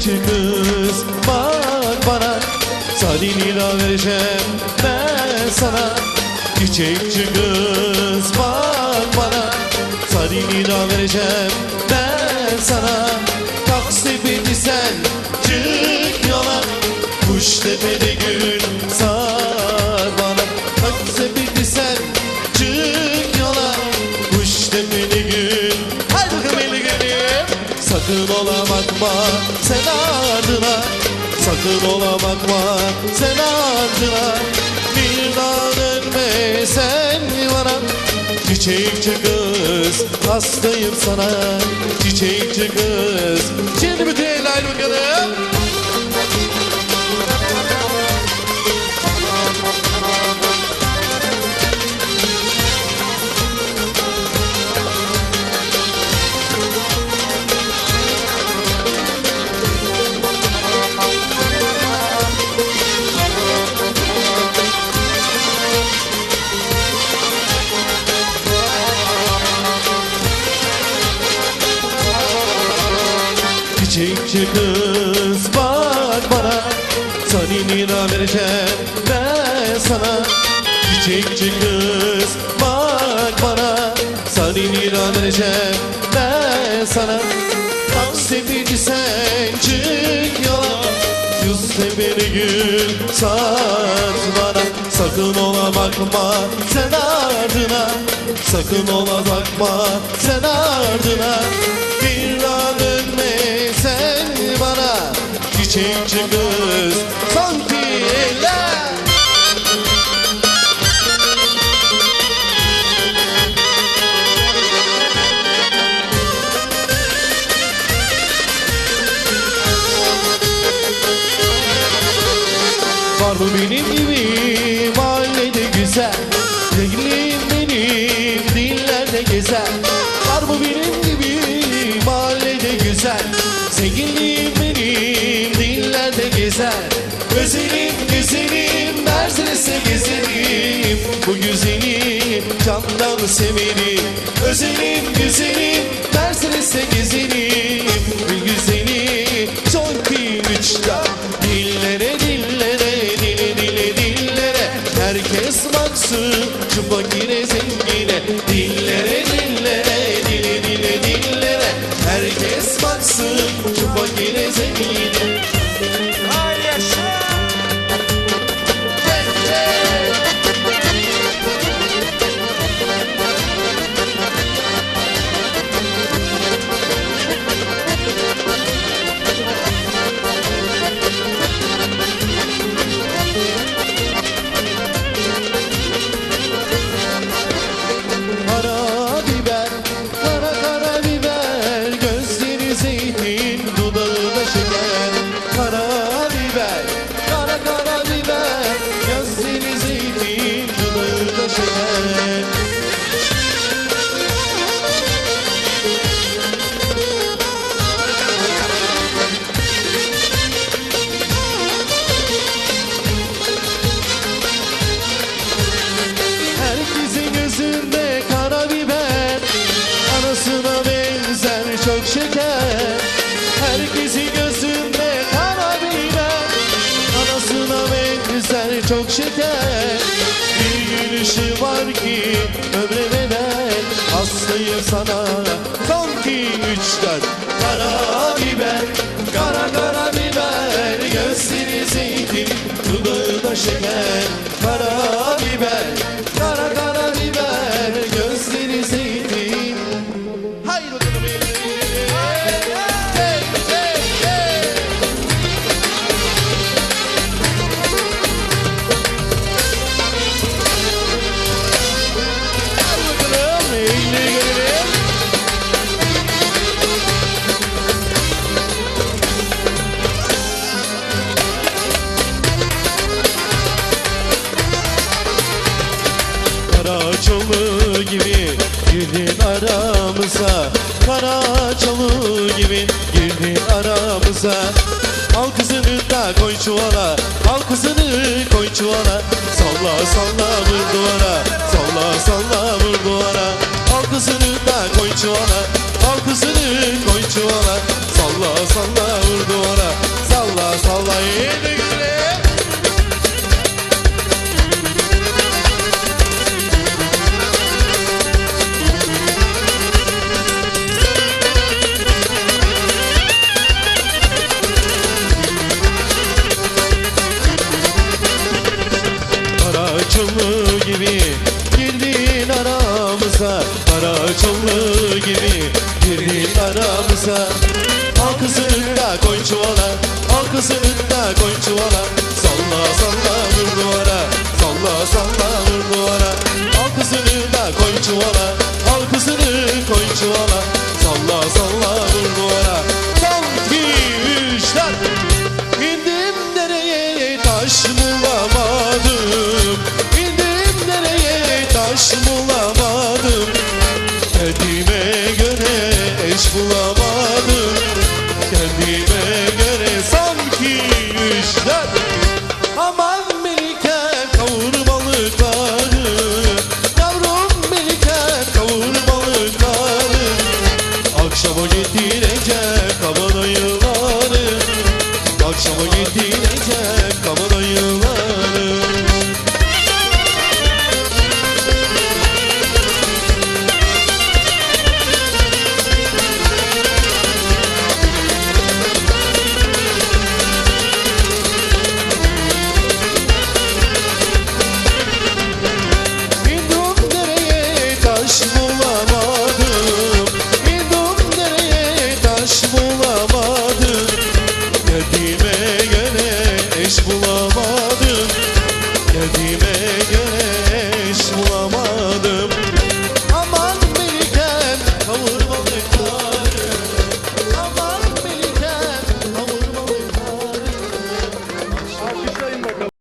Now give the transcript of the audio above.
çıkız bak bana. Sadin ila vereceğim ben sana. Çiçekçi kız bak bana. Sadin ila vereceğim ben sana. Taksi beni sen çık yola. Kuştepe'de gün Sakın ola bakma sen ardına. Sakın ola bakma sen ardına. Bir daha dönme sen bana Çiçekçi kız hastayım sana. Çiçekçi kız Çiçekçi kız bak bana. Sarı lira vereceğim ben sana. Çiçekçi kız bak bana. Sarı lira vereceğim ben sana. Taksimici sen çık yola. Yüzde bir gül sat bana. Sakın ola bakma sen ardına. Sakın ola bakma sen ardına. Bir Çiçekçi kız. Sanki eller Var mı benim gibi? Mahallede güzel. Sevgilim benim. Dillerde gezer Bu güzelim candan severim Özelim güzelim Mercedes'e gezerim Bu güzelim son ki üçten Dillere dillere dile dile dillere. Herkes baksın şu fakire zengine dillere çok şeker. Bir gülüşü var ki ömre bedel Hastayım sana. Sanki üç dört. Kara biber, kara kara biber. Gözleri zeytin, dudağı da şeker gibi girdin aramıza. Al kızını da koy çuvala Al kızını koy çuvala. Salla salla vur duvara yollu gibi girdin aramıza. Al kızını da koy çuvala Al kızını da koy çuvala. Salla salla vur duvara Salla salla vur duvara. Al kızını da koy çuvala.